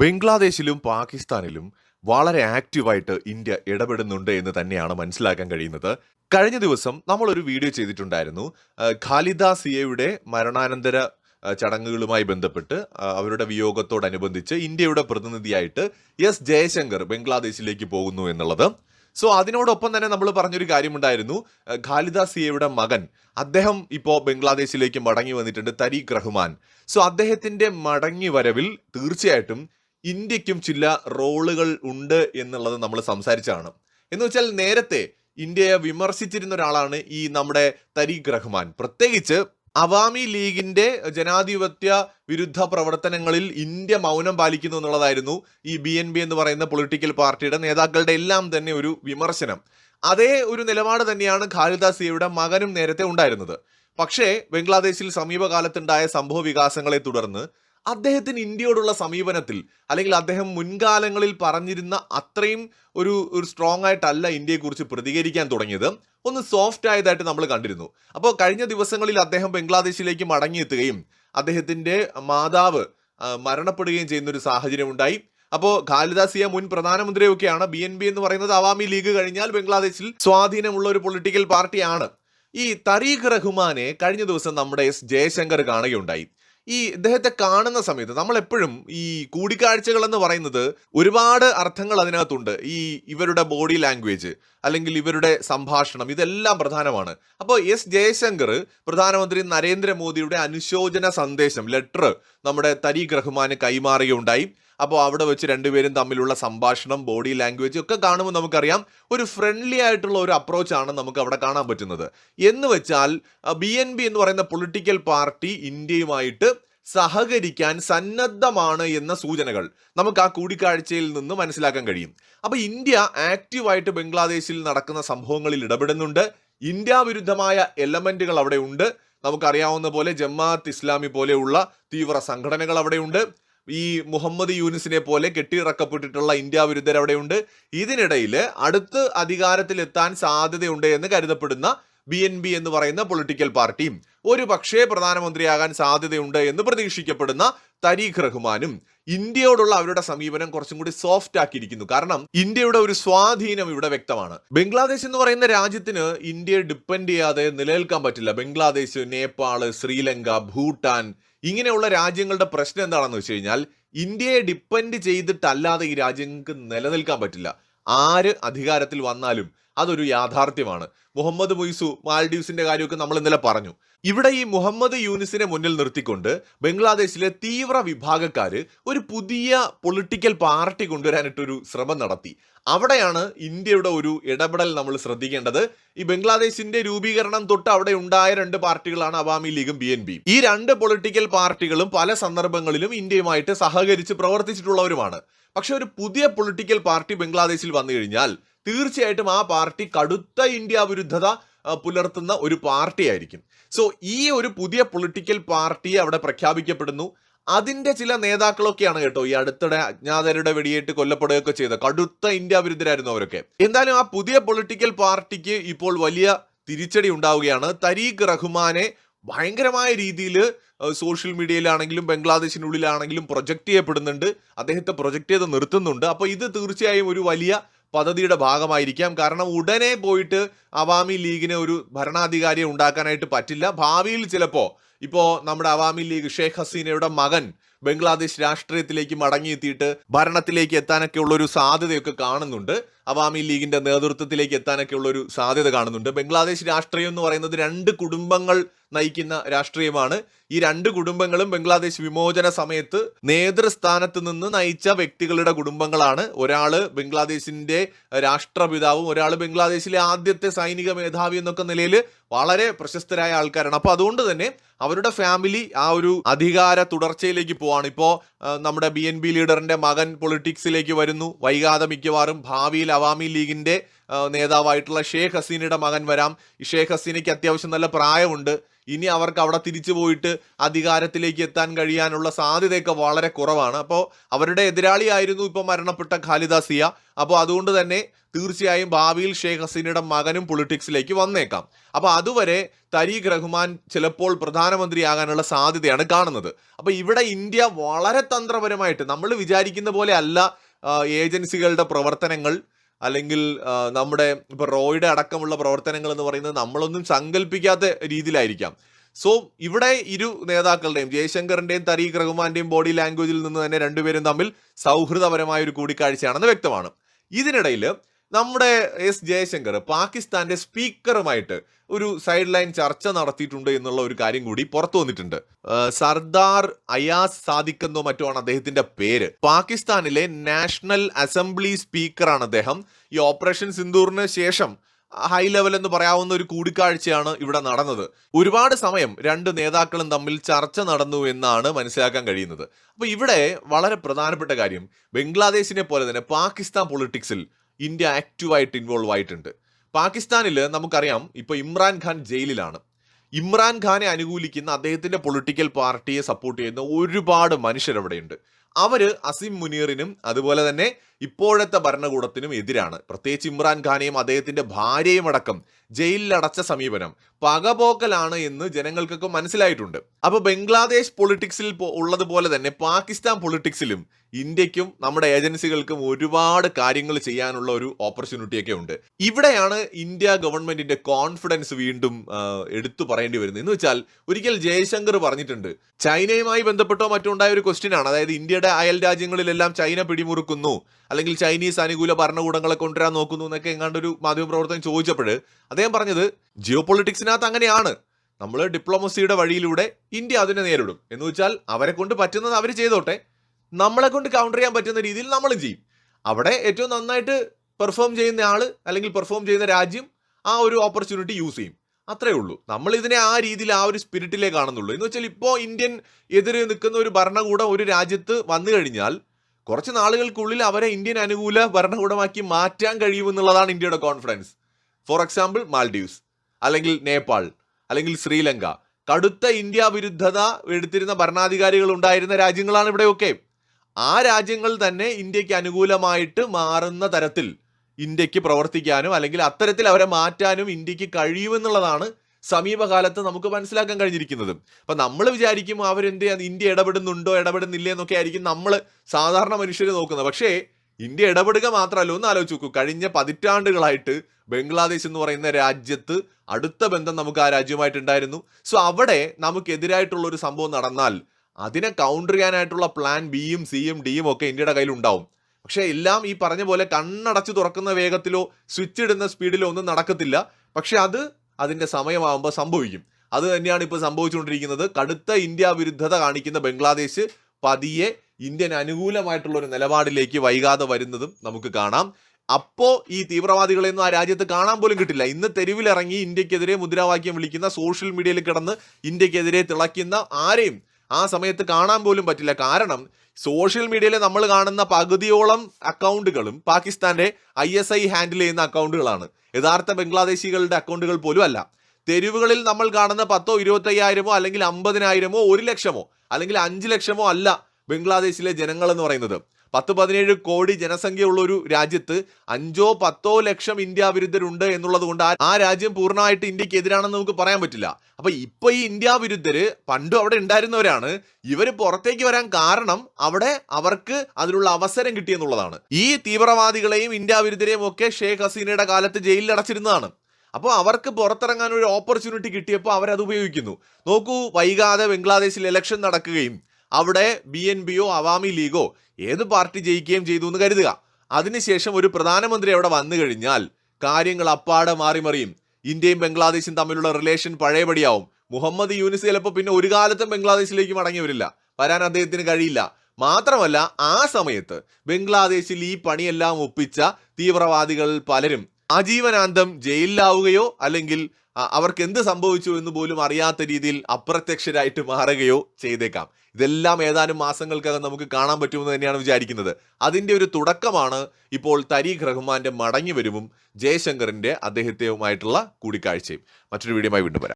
ബംഗ്ലാദേശിലും പാകിസ്ഥാനിലും വളരെ ആക്റ്റീവായിട്ട് ഇന്ത്യ ഇടപെടുന്നുണ്ട് എന്ന് തന്നെയാണ് മനസ്സിലാക്കാൻ കഴിയുന്നത്. കഴിഞ്ഞ ദിവസം നമ്മൾ ഒരു വീഡിയോ ചെയ്തിട്ടുണ്ടായിരുന്നു. ഖാലിദ സിയയുടെ മരണാനന്തര ചടങ്ങുകളുമായി ബന്ധപ്പെട്ട് അവരുടെ വിയോഗത്തോടനുബന്ധിച്ച് ഇന്ത്യയുടെ പ്രതിനിധിയായിട്ട് എസ് ജയശങ്കർ ബംഗ്ലാദേശിലേക്ക് പോകുന്നു എന്നുള്ളത്. സോ അതിനോടൊപ്പം തന്നെ നമ്മൾ പറഞ്ഞൊരു കാര്യമുണ്ടായിരുന്നു. ഖാലിദ സിയയുടെ മകൻ അദ്ദേഹം ഇപ്പോൾ ബംഗ്ലാദേശിലേക്ക് മടങ്ങി വന്നിട്ടുണ്ട് തരീഖ് റഹ്മാൻ. സോ അദ്ദേഹത്തിന്റെ മടങ്ങി വരവിൽ തീർച്ചയായിട്ടും ഇന്ത്യക്കും ചില റോളുകൾ ഉണ്ട് എന്നുള്ളത് നമ്മൾ സംസാരിച്ചതാണ് എന്ന് വെച്ചാൽ നേരത്തെ ഇന്ത്യയെ വിമർശിച്ചിരുന്ന ഒരാളാണ് ഈ നമ്മുടെ തരീഖ് റഹ്മാൻ. പ്രത്യേകിച്ച് അവാമി ലീഗിന്റെ ജനാധിപത്യ വിരുദ്ധ പ്രവർത്തനങ്ങളിൽ ഇന്ത്യ മൗനം പാലിക്കുന്നു എന്നുള്ളതായിരുന്നു ഈ ബി എൻ ബി എന്ന് പറയുന്ന പൊളിറ്റിക്കൽ പാർട്ടിയുടെ നേതാക്കളുടെ എല്ലാം തന്നെ ഒരു വിമർശനം. അതേ ഒരു നിലപാട് തന്നെയാണ് ഖാലിദാസിയയുടെ മകനും നേരത്തെ ഉണ്ടായിരുന്നത്. പക്ഷേ ബംഗ്ലാദേശിൽ സമീപകാലത്തുണ്ടായ സംഭവ വികാസങ്ങളെ തുടർന്ന് അദ്ദേഹത്തിന് ഇന്ത്യയോടുള്ള സമീപനത്തിൽ അല്ലെങ്കിൽ അദ്ദേഹം മുൻകാലങ്ങളിൽ പറഞ്ഞിരുന്ന അത്രയും ഒരു ഒരു സ്ട്രോങ് ആയിട്ടല്ല ഇന്ത്യയെക്കുറിച്ച് പ്രതികരിക്കാൻ തുടങ്ങിയത് ഒന്ന് സോഫ്റ്റ് ആയതായിട്ട് നമ്മൾ കണ്ടിരുന്നു. അപ്പോൾ കഴിഞ്ഞ ദിവസങ്ങളിൽ അദ്ദേഹം ബംഗ്ലാദേശിലേക്ക് മടങ്ങിയെത്തുകയും അദ്ദേഹത്തിന്റെ മാതാവ് മരണപ്പെടുകയും ചെയ്യുന്ന ഒരു സാഹചര്യം ഉണ്ടായി. അപ്പോൾ ഖാലിദാസിയ മുൻ പ്രധാനമന്ത്രിയൊക്കെയാണ് ബി എൻ ബി എന്ന് പറയുന്നത്. അവാമി ലീഗ് കഴിഞ്ഞാൽ ബംഗ്ലാദേശിൽ സ്വാധീനമുള്ള ഒരു പൊളിറ്റിക്കൽ പാർട്ടിയാണ് ഈ തരീഖ് റഹ്മാനെ കഴിഞ്ഞ ദിവസം നമ്മുടെ എസ് ജയശങ്കർ കാണുകയുണ്ടായി. ഈ ഇദ്ദേഹത്തെ കാണുന്ന സമയത്ത് നമ്മൾ എപ്പോഴും ഈ കൂടിക്കാഴ്ചകൾ എന്ന് പറയുന്നത് ഒരുപാട് അർത്ഥങ്ങൾ അതിനകത്തുണ്ട്. ഈ ഇവരുടെ ബോഡി ലാംഗ്വേജ് അല്ലെങ്കിൽ ഇവരുടെ സംഭാഷണം ഇതെല്ലാം പ്രധാനമാണ്. അപ്പോൾ എസ് ജയശങ്കർ പ്രധാനമന്ത്രി നരേന്ദ്രമോദിയുടെ അനുശോചന സന്ദേശം ലെറ്റർ നമ്മുടെ തരീഖ് റഹ്മാന് കൈമാറുകയുണ്ടായി. അപ്പോൾ അവിടെ വെച്ച് രണ്ടുപേരും തമ്മിലുള്ള സംഭാഷണം ബോഡി ലാംഗ്വേജ് ഒക്കെ കാണുമ്പോൾ നമുക്കറിയാം ഒരു ഫ്രണ്ട്ലി ആയിട്ടുള്ള ഒരു അപ്രോച്ചാണ് നമുക്ക് അവിടെ കാണാൻ പറ്റുന്നത്. എന്ന് വെച്ചാൽ ബി എൻ ബി എന്ന് പറയുന്ന പൊളിറ്റിക്കൽ പാർട്ടി ഇന്ത്യയുമായിട്ട് സഹകരിക്കാൻ സന്നദ്ധമാണ് എന്ന സൂചനകൾ നമുക്ക് ആ കൂടിക്കാഴ്ചയിൽ നിന്ന് മനസ്സിലാക്കാൻ കഴിയും. അപ്പോൾ ഇന്ത്യ ആക്റ്റീവായിട്ട് ബംഗ്ലാദേശിൽ നടക്കുന്ന സംഭവങ്ങളിൽ ഇടപെടുന്നുണ്ട്. ഇന്ത്യ വിരുദ്ധമായ എലമെന്റുകൾ അവിടെ ഉണ്ട്. നമുക്കറിയാവുന്ന പോലെ ജമാഅത്ത് ഇസ്ലാമി പോലെയുള്ള തീവ്ര സംഘടനകൾ അവിടെയുണ്ട്. ഈ മുഹമ്മദ് യൂനിസിനെ പോലെ കെട്ടിയിറക്കപ്പെട്ടിട്ടുള്ള ഇന്ത്യ വിരുദ്ധർ അവിടെയുണ്ട് ഇതിനിടയിൽ അടുത്ത് അധികാരത്തിലെത്താൻ സാധ്യതയുണ്ട് എന്ന് കരുതപ്പെടുന്ന ബി എൻ ബി എന്ന് പറയുന്ന പൊളിറ്റിക്കൽ പാർട്ടിയും ഒരു പക്ഷേ പ്രധാനമന്ത്രിയാകാൻ സാധ്യതയുണ്ട് എന്ന് പ്രതീക്ഷിക്കപ്പെടുന്ന തരീഖ് റഹ്മാനും ഇന്ത്യയോടുള്ള അവരുടെ സമീപനം കുറച്ചും കൂടി സോഫ്റ്റ് ആക്കിയിരിക്കുന്നു. കാരണം ഇന്ത്യയുടെ ഒരു സ്വാധീനം ഇവിടെ വ്യക്തമാണ്. ബംഗ്ലാദേശ് എന്ന് പറയുന്ന രാജ്യത്തിന് ഇന്ത്യയെ ഡിപ്പെൻഡ് ചെയ്യാതെ നിലനിൽക്കാൻ പറ്റില്ല. ബംഗ്ലാദേശ് നേപ്പാൾ ശ്രീലങ്ക ഭൂട്ടാൻ ഇങ്ങനെയുള്ള രാജ്യങ്ങളുടെ പ്രശ്നം എന്താണെന്ന് വെച്ച് കഴിഞ്ഞാൽ ഇന്ത്യയെ ഡിപ്പെൻഡ് ചെയ്തിട്ടല്ലാതെ ഈ രാജ്യങ്ങൾക്ക് നിലനിൽക്കാൻ പറ്റില്ല. ആര് അധികാരത്തിൽ വന്നാലും അതൊരു യാഥാർത്ഥ്യമാണ്. മുഹമ്മദ് മുയ്സു മാൽഡീവ്സിന്റെ കാര്യമൊക്കെ നമ്മൾ ഇന്നലെ പറഞ്ഞു. ഇവിടെ ഈ മുഹമ്മദ് യൂനിസിനെ മുന്നിൽ നിർത്തിക്കൊണ്ട് ബംഗ്ലാദേശിലെ തീവ്ര വിഭാഗക്കാർ ഒരു പുതിയ പൊളിറ്റിക്കൽ പാർട്ടി കൊണ്ടുവരാനിട്ടൊരു ശ്രമം നടത്തി. അവിടെയാണ് ഇന്ത്യയുടെ ഒരു ഇടപെടൽ നമ്മൾ ശ്രദ്ധിക്കേണ്ടത്. ഈ ബംഗ്ലാദേശിന്റെ രൂപീകരണം തൊട്ട് അവിടെ ഉണ്ടായ രണ്ട് പാർട്ടികളാണ് അവാമി ലീഗും ബി എൻ ബി ഈ രണ്ട് പൊളിറ്റിക്കൽ പാർട്ടികളും പല സന്ദർഭങ്ങളിലും ഇന്ത്യയുമായിട്ട് സഹകരിച്ച് പ്രവർത്തിച്ചിട്ടുള്ളവരുമാണ്. പക്ഷെ ഒരു പുതിയ പൊളിറ്റിക്കൽ പാർട്ടി ബംഗ്ലാദേശിൽ വന്നു കഴിഞ്ഞാൽ തീർച്ചയായിട്ടും ആ പാർട്ടി കടുത്ത ഇന്ത്യ വിരുദ്ധത പുലർത്തുന്ന ഒരു പാർട്ടിയായിരിക്കും. സോ ഈ ഒരു പുതിയ പൊളിറ്റിക്കൽ പാർട്ടി അവിടെ പ്രഖ്യാപിക്കപ്പെടുന്നു. അതിന്റെ ചില നേതാക്കളൊക്കെയാണ് കേട്ടോ ഈ അടുത്തിടെ അജ്ഞാതരുടെ വെടിയേറ്റ് കൊല്ലപ്പെടുകയൊക്കെ ചെയ്ത. കടുത്ത ഇന്ത്യ വിരുദ്ധരായിരുന്നു അവരൊക്കെ. എന്തായാലും ആ പുതിയ പൊളിറ്റിക്കൽ പാർട്ടിക്ക് ഇപ്പോൾ വലിയ തിരിച്ചടി ഉണ്ടാവുകയാണ്. തരീഖ് റഹ്മാനെ ഭയങ്കരമായ രീതിയിൽ സോഷ്യൽ മീഡിയയിലാണെങ്കിലും ബംഗ്ലാദേശിനുള്ളിലാണെങ്കിലും പ്രൊജക്റ്റ് ചെയ്യപ്പെടുന്നുണ്ട്. അദ്ദേഹത്തെ പ്രൊജക്റ്റ് ചെയ്ത് നിർത്തുന്നുണ്ട്. അപ്പോൾ ഇത് തീർച്ചയായും ഒരു വലിയ പദ്ധതിയുടെ ഭാഗമായിരിക്കാം. കാരണം ഉടനെ പോയിട്ട് അവാമി ലീഗിനെ ഒരു ഭരണാധികാരിയെ ഉണ്ടാക്കാനായിട്ട് പറ്റില്ല. ഭാവിയിൽ ചിലപ്പോൾ ഇപ്പോൾ നമ്മുടെ അവാമി ലീഗ് ഷെയ്ഖ് ഹസീനയുടെ മകൻ ബംഗ്ലാദേശ് രാഷ്ട്രീയത്തിലേക്ക് മടങ്ങിയെത്തിയിട്ട് ഭരണത്തിലേക്ക് എത്താനൊക്കെ ഉള്ളൊരു സാധ്യതയൊക്കെ കാണുന്നുണ്ട്. അവാമി ലീഗിന്റെ നേതൃത്വത്തിലേക്ക് എത്താനൊക്കെ ഉള്ളൊരു സാധ്യത കാണുന്നുണ്ട്. ബംഗ്ലാദേശ് രാഷ്ട്രീയം എന്ന് പറയുന്നത് രണ്ട് കുടുംബങ്ങൾ നയിക്കുന്ന രാഷ്ട്രീയമാണ്. ഈ രണ്ട് കുടുംബങ്ങളും ബംഗ്ലാദേശ് വിമോചന സമയത്ത് നേതൃസ്ഥാനത്ത് നിന്ന് നയിച്ച വ്യക്തികളുടെ കുടുംബങ്ങളാണ്. ഒരാൾ ബംഗ്ലാദേശിന്റെ രാഷ്ട്രപിതാവും ഒരാൾ ബംഗ്ലാദേശിലെ ആദ്യത്തെ സൈനിക മേധാവി എന്നൊക്കെ നിലയിൽ വളരെ പ്രശസ്തരായ ആൾക്കാരാണ്. അപ്പോൾ അതുകൊണ്ട് തന്നെ അവരുടെ ഫാമിലി ആ ഒരു അധികാര തുടർച്ചയിലേക്ക് പോവാണ്. ഇപ്പോൾ നമ്മുടെ ബി എൻ ബി ലീഡറിന്റെ മകൻ പൊളിറ്റിക്സിലേക്ക് വരുന്നു. വൈകാതെ മിക്കവാറും ഭാവിയിൽ അവാമി ലീഗിന്റെ നേതാവായിട്ടുള്ള ഷേഖ് ഹസീനയുടെ മകൻ വരാം. ഈ ഷേഖ് ഹസീനയ്ക്ക് അത്യാവശ്യം നല്ല പ്രായമുണ്ട്. ഇനി അവർക്ക് അവിടെ തിരിച്ചു പോയിട്ട് അധികാരത്തിലേക്ക് എത്താൻ കഴിയാനുള്ള സാധ്യതയൊക്കെ വളരെ കുറവാണ്. അപ്പോൾ അവരുടെ എതിരാളിയായിരുന്നു ഇപ്പോൾ മരണപ്പെട്ട ഖാലിദാസിയ അപ്പോൾ അതുകൊണ്ട് തന്നെ തീർച്ചയായും ഭാവിയിൽ ഷെയ്ഖ് ഹസീനയുടെ മകനും പൊളിറ്റിക്സിലേക്ക് വന്നേക്കാം. അപ്പോൾ അതുവരെ തരീഖ് റഹ്മാൻ ചിലപ്പോൾ പ്രധാനമന്ത്രിയാകാനുള്ള സാധ്യതയാണ് കാണുന്നത്. അപ്പോൾ ഇവിടെ ഇന്ത്യ വളരെ തന്ത്രപരമായിട്ട് നമ്മൾ വിചാരിക്കുന്ന പോലെ അല്ല ഏജൻസികളുടെ പ്രവർത്തനങ്ങൾ അല്ലെങ്കിൽ നമ്മുടെ ഇപ്പൊ റോയുടെ അടക്കമുള്ള പ്രവർത്തനങ്ങൾ എന്ന് പറയുന്നത് നമ്മളൊന്നും സങ്കല്പിക്കാത്ത രീതിയിലായിരിക്കാം. സോ ഇവിടെ ഇരു നേതാക്കളുടെയും ജയശങ്കറിന്റെയും തരീഖ് റഹ്മാന്റെയും ബോഡി ലാംഗ്വേജിൽ നിന്ന് തന്നെ രണ്ടുപേരും തമ്മിൽ സൗഹൃദപരമായ ഒരു കൂടിക്കാഴ്ചയാണെന്ന് വ്യക്തമാണ്. ഇതിനിടയിൽ നമ്മുടെ എസ് ജയശങ്കർ പാകിസ്ഥാന്റെ സ്പീക്കറുമായിട്ട് ഒരു സൈഡ് ലൈൻ ചർച്ച നടത്തിയിട്ടുണ്ട് എന്നുള്ള ഒരു കാര്യം കൂടി പുറത്തു വന്നിട്ടുണ്ട്. സർദാർ അയാസ് സാദിഖ് എന്നോ മറ്റോ ആണ് അദ്ദേഹത്തിന്റെ പേര്. പാകിസ്ഥാനിലെ നാഷണൽ അസംബ്ലി സ്പീക്കറാണ് അദ്ദേഹം. ഈ ഓപ്പറേഷൻ സിന്ദൂറിന് ശേഷം ഹൈ ലെവൽ എന്ന് പറയാവുന്ന ഒരു കൂടിക്കാഴ്ചയാണ് ഇവിടെ നടന്നത്. ഒരുപാട് സമയം രണ്ട് നേതാക്കളും തമ്മിൽ ചർച്ച നടന്നു എന്നാണ് മനസ്സിലാക്കാൻ കഴിയുന്നത്. അപ്പൊ ഇവിടെ വളരെ പ്രധാനപ്പെട്ട കാര്യം ബംഗ്ലാദേശിനെ പോലെ തന്നെ പാകിസ്ഥാൻ പൊളിറ്റിക്സിൽ ഇന്ത്യ ആക്റ്റീവായിട്ട് ഇൻവോൾവ് ആയിട്ടുണ്ട്. പാകിസ്ഥാനിൽ നമുക്കറിയാം ഇപ്പൊ ഇമ്രാൻഖാൻ ജയിലിലാണ്. ഇമ്രാൻഖാനെ അനുകൂലിക്കുന്ന അദ്ദേഹത്തിന്റെ പൊളിറ്റിക്കൽ പാർട്ടിയെ സപ്പോർട്ട് ചെയ്യുന്ന ഒരുപാട് മനുഷ്യരവിടെയുണ്ട്. അവർ അസിം മുനീറിനും അതുപോലെ തന്നെ ഇപ്പോഴത്തെ ഭരണകൂടത്തിനും എതിരാണ്. പ്രത്യേകിച്ച് ഇമ്രാൻഖാനെയും അദ്ദേഹത്തിന്റെ ഭാര്യയും അടക്കം ജയിലിലടച്ച സമീപനം. പകപോക്കലാണ് എന്ന് ജനങ്ങൾക്കൊക്കെ മനസ്സിലായിട്ടുണ്ട്. അപ്പോൾ ബംഗ്ലാദേശ് പൊളിറ്റിക്സിൽ ഉള്ളതുപോലെ തന്നെ പാകിസ്ഥാൻ പൊളിറ്റിക്സിലും ഇന്ത്യക്കും നമ്മുടെ ഏജൻസികൾക്കും ഒരുപാട് കാര്യങ്ങൾ ചെയ്യാനുള്ള ഒരു ഓപ്പർച്യൂണിറ്റി ഒക്കെ ഉണ്ട്. ഇവിടെയാണ് ഇന്ത്യ ഗവൺമെന്റിന്റെ കോൺഫിഡൻസ് വീണ്ടും എടുത്തു പറയേണ്ടി വരുന്നത്. എന്ന് വെച്ചാൽ ഒരിക്കൽ ജയശങ്കർ പറഞ്ഞിട്ടുണ്ട് ചൈനയുമായി ബന്ധപ്പെട്ടോ മറ്റോ ഉണ്ടായ ഒരു ക്വസ്റ്റ്യൻ ആണ് അതായത് ഇന്ത്യയുടെ അയൽ രാജ്യങ്ങളിലെല്ലാം ചൈന പിടിമുറുക്കുന്നു. അല്ലെങ്കിൽ ചൈനീസ് അനുകൂല ഭരണകൂടങ്ങളെ കൊണ്ടുവരാൻ നോക്കുന്നു എന്നൊക്കെ എങ്ങാണ്ട് ഒരു മാധ്യമപ്രവർത്തകൻ ചോദിച്ചപ്പോൾ അദ്ദേഹം പറഞ്ഞത് ജിയോ പൊളിറ്റിക്സിനകത്ത് അങ്ങനെയാണ്. നമ്മൾ ഡിപ്ലോമസിയുടെ വഴിയിലൂടെ ഇന്ത്യ അതിനെ നേരിടും. എന്ന് വെച്ചാൽ അവരെ കൊണ്ട് പറ്റുന്നത് അവർ ചെയ്തോട്ടെ. നമ്മളെ കൊണ്ട് കൗണ്ടർ ചെയ്യാൻ പറ്റുന്ന രീതിയിൽ നമ്മളും ചെയ്യും. അവിടെ ഏറ്റവും നന്നായിട്ട് പെർഫോം ചെയ്യുന്ന ആൾ അല്ലെങ്കിൽ പെർഫോം ചെയ്യുന്ന രാജ്യം ആ ഒരു ഓപ്പർച്യൂണിറ്റി യൂസ് ചെയ്യും. അത്രേ ഉള്ളൂ. നമ്മൾ ഇതിനെ ആ രീതിയിൽ ആ ഒരു സ്പിരിറ്റിലേ കാണുന്നുള്ളൂ എന്ന് വെച്ചാൽ ഇപ്പോൾ ഇന്ത്യൻ എതിരെ നിൽക്കുന്ന ഒരു ഭരണകൂടം ഒരു രാജ്യത്ത് വന്നു കഴിഞ്ഞാൽ കുറച്ച് നാളുകൾക്കുള്ളിൽ അവരെ ഇന്ത്യൻ അനുകൂല ഭരണകൂടമാക്കി മാറ്റാൻ കഴിയുമെന്നുള്ളതാണ് ഇന്ത്യയുടെ കോൺഫിഡൻസ് ഫോർ എക്സാമ്പിൾ മാൽഡീവ്സ് അല്ലെങ്കിൽ നേപ്പാൾ അല്ലെങ്കിൽ ശ്രീലങ്ക. കടുത്ത ഇന്ത്യ വിരുദ്ധത എടുത്തിരുന്ന ഭരണാധികാരികൾ ഉണ്ടായിരുന്ന രാജ്യങ്ങളാണ് ഇവിടെയൊക്കെ. ആ രാജ്യങ്ങൾ തന്നെ ഇന്ത്യയ്ക്ക് അനുകൂലമായിട്ട് മാറുന്ന തരത്തിൽ ഇന്ത്യയ്ക്ക് പ്രവർത്തിക്കാനും അല്ലെങ്കിൽ അത്തരത്തിൽ അവരെ മാറ്റാനും ഇന്ത്യയ്ക്ക് കഴിയുമെന്നുള്ളതാണ് സമീപകാലത്ത് നമുക്ക് മനസ്സിലാക്കാൻ കഴിഞ്ഞിരിക്കുന്നത്. അപ്പൊ നമ്മൾ വിചാരിക്കും അവരെന്ത് ഇന്ത്യ ഇടപെടുന്നുണ്ടോ ഇടപെടുന്നില്ലേ എന്നൊക്കെ ആയിരിക്കും നമ്മൾ സാധാരണ മനുഷ്യർ നോക്കുന്നത്. പക്ഷേ ഇന്ത്യ ഇടപെടുക മാത്രമല്ല ഒന്ന് ആലോചിച്ച് നോക്കൂ. കഴിഞ്ഞ പതിറ്റാണ്ടുകളായിട്ട് ബംഗ്ലാദേശ് എന്ന് പറയുന്ന രാജ്യത്ത് അടുത്ത ബന്ധം നമുക്ക് ആ രാജ്യമായിട്ടുണ്ടായിരുന്നു സോ അവിടെ നമുക്കെതിരായിട്ടുള്ള ഒരു സംഭവം നടന്നാൽ അതിനെ കൗണ്ടർ ചെയ്യാനായിട്ടുള്ള പ്ലാൻ ബിയും സിയും ഡിയും ഒക്കെ ഇന്ത്യയുടെ കയ്യിൽ ഉണ്ടാവും. പക്ഷേ എല്ലാം ഈ പറഞ്ഞ പോലെ കണ്ണടച്ച് തുറക്കുന്ന വേഗത്തിലോ സ്വിച്ച് ഇടുന്ന സ്പീഡിലോ ഒന്നും നടക്കത്തില്ല. പക്ഷെ അത് അതിന്റെ സമയമാകുമ്പോൾ സംഭവിക്കും. അത് തന്നെയാണ് ഇപ്പോൾ സംഭവിച്ചുകൊണ്ടിരിക്കുന്നത്. കടുത്ത ഇന്ത്യ വിരുദ്ധത കാണിക്കുന്ന ബംഗ്ലാദേശ് പതിയെ ഇന്ത്യൻ അനുകൂലമായിട്ടുള്ള ഒരു നിലപാടിലേക്ക് വൈകാതെ വരുന്നതും നമുക്ക് കാണാം. അപ്പോൾ ഈ തീവ്രവാദികളെയൊന്നും ആ രാജ്യത്ത് കാണാൻ പോലും കിട്ടില്ല. ഇന്ന് തെരുവിലിറങ്ങി ഇന്ത്യക്കെതിരെ മുദ്രാവാക്യം വിളിക്കുന്ന സോഷ്യൽ മീഡിയയിൽ കിടന്ന് ഇന്ത്യക്കെതിരെ തിളയ്ക്കുന്ന ആരെയും ആ സമയത്ത് കാണാൻ പോലും പറ്റില്ല. കാരണം സോഷ്യൽ മീഡിയയിൽ നമ്മൾ കാണുന്ന പകുതിയോളം അക്കൗണ്ടുകളും പാകിസ്ഥാന്റെ ഐ എസ് ഐ ഹാൻഡിൽ ചെയ്യുന്ന അക്കൗണ്ടുകളാണ്. യഥാർത്ഥ ബംഗ്ലാദേശികളുടെ അക്കൗണ്ടുകൾ പോലും അല്ല. തെരുവുകളിൽ നമ്മൾ കാണുന്ന പത്തോ ഇരുപത്തയ്യായിരമോ അല്ലെങ്കിൽ അമ്പതിനായിരമോ ഒരു ലക്ഷമോ അല്ലെങ്കിൽ അഞ്ച് ലക്ഷമോ അല്ല ബംഗ്ലാദേശിലെ ജനങ്ങൾ എന്ന് പറയുന്നത്. പത്ത് പതിനേഴ് കോടി ജനസംഖ്യയുള്ള ഒരു രാജ്യത്ത് അഞ്ചോ പത്തോ ലക്ഷം ഇന്ത്യ വിരുദ്ധരുണ്ട് എന്നുള്ളത് കൊണ്ട് ആ- രാജ്യം പൂർണമായിട്ട് ഇന്ത്യയ്ക്ക് എതിരാണെന്ന് നമുക്ക് പറയാൻ പറ്റില്ല. അപ്പൊ ഇപ്പൊ ഈ ഇന്ത്യ വിരുദ്ധര് പണ്ടും അവിടെ ഉണ്ടായിരുന്നവരാണ്. ഇവർ പുറത്തേക്ക് വരാൻ കാരണം അവിടെ അവർക്ക് അതിനുള്ള അവസരം കിട്ടിയെന്നുള്ളതാണ് ഈ തീവ്രവാദികളെയും ഇന്ത്യ വിരുദ്ധരെയും ഒക്കെ ഷേഖ് ഹസീനയുടെ കാലത്ത് ജയിലിൽ അടച്ചിരുന്നതാണ്. അപ്പോൾ അവർക്ക് പുറത്തിറങ്ങാൻ ഒരു ഓപ്പർച്യൂണിറ്റി കിട്ടിയപ്പോൾ അവരത് ഉപയോഗിക്കുന്നു. നോക്കൂ വൈകാതെ ബംഗ്ലാദേശിൽ ഇലക്ഷൻ നടക്കുകയും അവിടെ ബി എൻ പിയോ അവാമി ലീഗോ ഏത് പാർട്ടി ജയിക്കുകയും ചെയ്തു എന്ന് കരുതുക. അതിനുശേഷം ഒരു പ്രധാനമന്ത്രി അവിടെ വന്നു കഴിഞ്ഞാൽ കാര്യങ്ങൾ അപ്പാടെ മാറി മറിയും. ഇന്ത്യയും ബംഗ്ലാദേശും തമ്മിലുള്ള റിലേഷൻ പഴയപടിയാവും. മുഹമ്മദ് യൂനിസ് ചിലപ്പോൾ പിന്നെ ഒരു കാലത്തും ബംഗ്ലാദേശിലേക്ക് മടങ്ങി വരില്ല. വരാൻ അദ്ദേഹത്തിന് കഴിയില്ല. മാത്രമല്ല ആ സമയത്ത് ബംഗ്ലാദേശിൽ ഈ പണിയെല്ലാം ഒപ്പിച്ച തീവ്രവാദികൾ പലരും. ആജീവനാന്തം ജയിലിലാവുകയോ അല്ലെങ്കിൽ അവർക്ക് എന്ത് സംഭവിച്ചു എന്ന് പോലും അറിയാത്ത രീതിയിൽ അപ്രത്യക്ഷരായിട്ട് മാറുകയോ ചെയ്തേക്കാം. ഇതെല്ലാം ഏതാനും മാസങ്ങൾക്കകം നമുക്ക് കാണാൻ പറ്റുമെന്ന് തന്നെയാണ് വിചാരിക്കുന്നത്. അതിന്റെ ഒരു തുടക്കമാണ് ഇപ്പോൾ തരീഖ് റഹ്മാന്റെ മടങ്ങി വരുവും ജയശങ്കറിന്റെ അദ്ദേഹത്തെയുമായിട്ടുള്ള കൂടിക്കാഴ്ചയും. മറ്റൊരു വീഡിയോയുമായി വീണ്ടും വരാം.